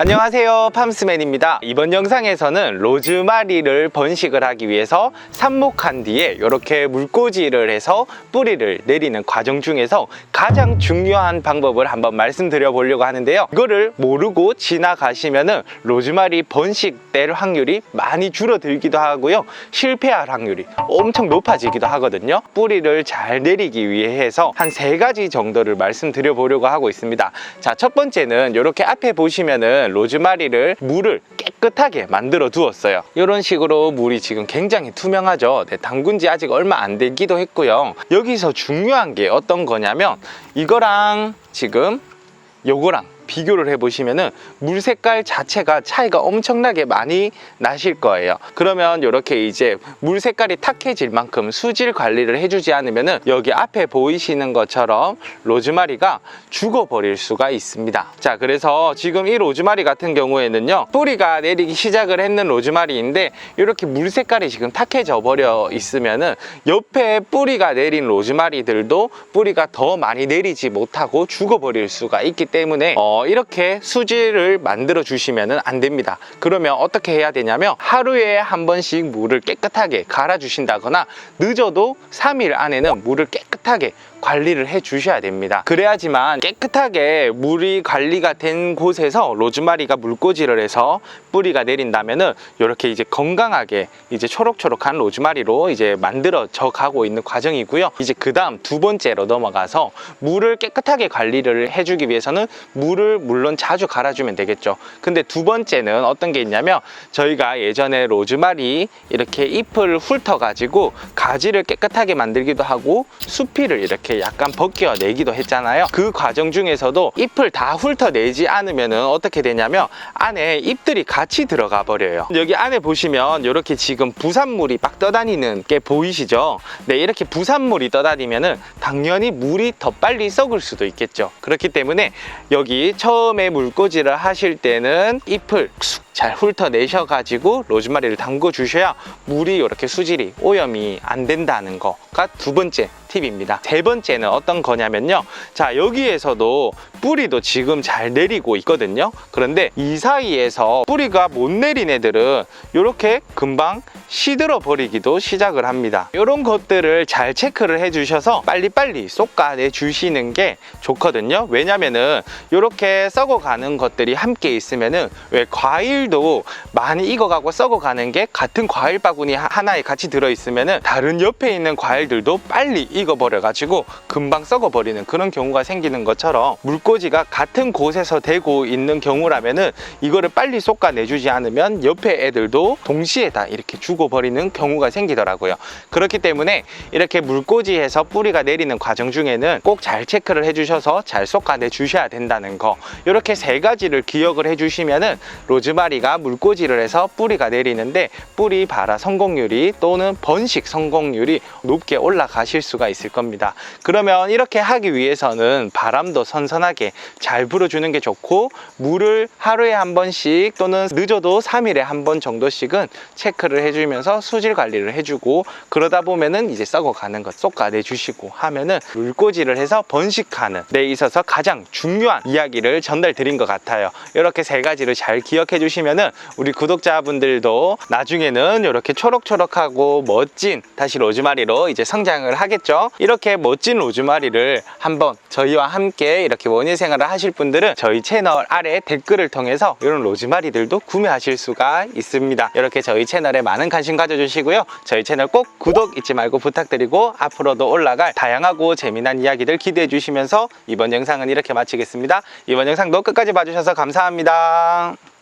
안녕하세요 팜스맨입니다. 이번 영상에서는 로즈마리를 번식을 하기 위해서 삽목한 뒤에 이렇게 물꽂이를 해서 뿌리를 내리는 과정 중에서 가장 중요한 방법을 한번 말씀드려 보려고 하는데요. 이거를 모르고 지나가시면 은 로즈마리 번식될 확률이 많이 줄어들기도 하고요. 실패할 확률이 엄청 높아지기도 하거든요. 뿌리를 잘 내리기 위해서 한 세 가지 정도를 말씀드려 보려고 하고 있습니다. 자 첫 번째는 이렇게 앞에 보시면은 로즈마리를 물을 깨끗하게 만들어 두었어요. 이런 식으로 물이 지금 굉장히 투명하죠. 네, 담근 지 아직 얼마 안 되기도 했고요. 여기서 중요한 게 어떤 거냐면 이거랑 지금 요거랑 비교를 해보시면은 물 색깔 자체가 차이가 엄청나게 많이 나실 거예요. 그러면 이렇게 이제 물 색깔이 탁해질 만큼 수질 관리를 해주지 않으면은 여기 앞에 보이시는 것처럼 로즈마리가 죽어버릴 수가 있습니다. 자, 그래서 지금 이 로즈마리 같은 경우에는요, 뿌리가 내리기 시작을 했는 로즈마리인데 이렇게 물 색깔이 지금 탁해져 버려 있으면은 옆에 뿌리가 내린 로즈마리들도 뿌리가 더 많이 내리지 못하고 죽어버릴 수가 있기 때문에 어, 이렇게 수질을 만들어 주시면 안 됩니다. 그러면 어떻게 해야 되냐면 하루에 한 번씩 물을 깨끗하게 갈아 주신다거나 늦어도 3일 안에는 물을 깨끗하게 관리를 해 주셔야 됩니다. 그래야지만 깨끗하게 물이 관리가 된 곳에서 로즈마리가 물꽂이를 해서 뿌리가 내린다면은 이렇게 이제 건강하게 이제 초록초록한 로즈마리로 이제 만들어져 가고 있는 과정이고요. 이제 그 다음 두 번째로 넘어가서 물을 깨끗하게 관리를 해주기 위해서는 물을 물론 자주 갈아주면 되겠죠. 근데 두 번째는 어떤 게 있냐면 저희가 예전에 로즈마리 이렇게 잎을 훑어 가지고 가지를 깨끗하게 만들기도 하고 수피를 이렇게 약간 벗겨내기도 했잖아요. 그 과정 중에서도 잎을 다 훑어내지 않으면 어떻게 되냐면 안에 잎들이 같이 들어가 버려요. 여기 안에 보시면 이렇게 지금 부산물이 막 떠다니는 게 보이시죠? 네, 이렇게 부산물이 떠다니면은 당연히 물이 더 빨리 썩을 수도 있겠죠. 그렇기 때문에 여기 처음에 물꽂이를 하실 때는 잎을 쑥 잘 훑어내셔 가지고 로즈마리를 담궈 주셔야 물이 이렇게 수질이 오염이 안 된다는 거가 두 번째 팁입니다. 세 번째는 어떤 거냐면요. 자, 여기에서도 뿌리도 지금 잘 내리고 있거든요. 그런데 이 사이에서 뿌리가 못 내린 애들은 이렇게 금방 시들어 버리기도 시작을 합니다. 이런 것들을 잘 체크를 해 주셔서 빨리빨리 쏙가내 주시는 게 좋거든요. 왜냐면은 이렇게 썩어가는 것들이 함께 있으면은 왜 과일 도 많이 익어가고 썩어가는 게 같은 과일 바구니 하- 하나에 같이 들어 있으면은 다른 옆에 있는 과일들도 빨리 익어버려 가지고 금방 썩어버리는 그런 경우가 생기는 것처럼 물꽂이가 같은 곳에서 되고 있는 경우라면은 이거를 빨리 쏙가내주지 않으면 옆에 애들도 동시에 다 이렇게 죽어버리는 경우가 생기더라고요. 그렇기 때문에 이렇게 물꽂이에서 뿌리가 내리는 과정 중에는 꼭 잘 체크를 해주셔서 잘 쏙가내 주셔야 된다는 거 이렇게 세 가지를 기억을 해주시면은 로즈마리 가 물꽂이를 해서 뿌리가 내리는데 뿌리 발화 성공률이 또는 번식 성공률이 높게 올라가실 수가 있을 겁니다. 그러면 이렇게 하기 위해서는 바람도 선선하게 잘 불어주는 게 좋고 물을 하루에 한 번씩 또는 늦어도 3일에 한 번 정도씩은 체크를 해주면서 수질 관리를 해주고 그러다 보면은 이제 썩어가는 것 쏙가 내 주시고 하면은 물꽂이를 해서 번식하는 데 있어서 가장 중요한 이야기를 전달 드린 것 같아요. 이렇게 세 가지를 잘 기억해 주 시면은 우리 구독자분들도 나중에는 이렇게 초록초록하고 멋진 다시 로즈마리로 이제 성장을 하겠죠. 이렇게 멋진 로즈마리를 한번 저희와 함께 이렇게 원예 생활을 하실 분들은 저희 채널 아래 댓글을 통해서 이런 로즈마리들도 구매하실 수가 있습니다. 이렇게 저희 채널에 많은 관심 가져주시고요. 저희 채널 꼭 구독 잊지 말고 부탁드리고 앞으로도 올라갈 다양하고 재미난 이야기들 기대해 주시면서 이번 영상은 이렇게 마치겠습니다. 이번 영상도 끝까지 봐주셔서 감사합니다.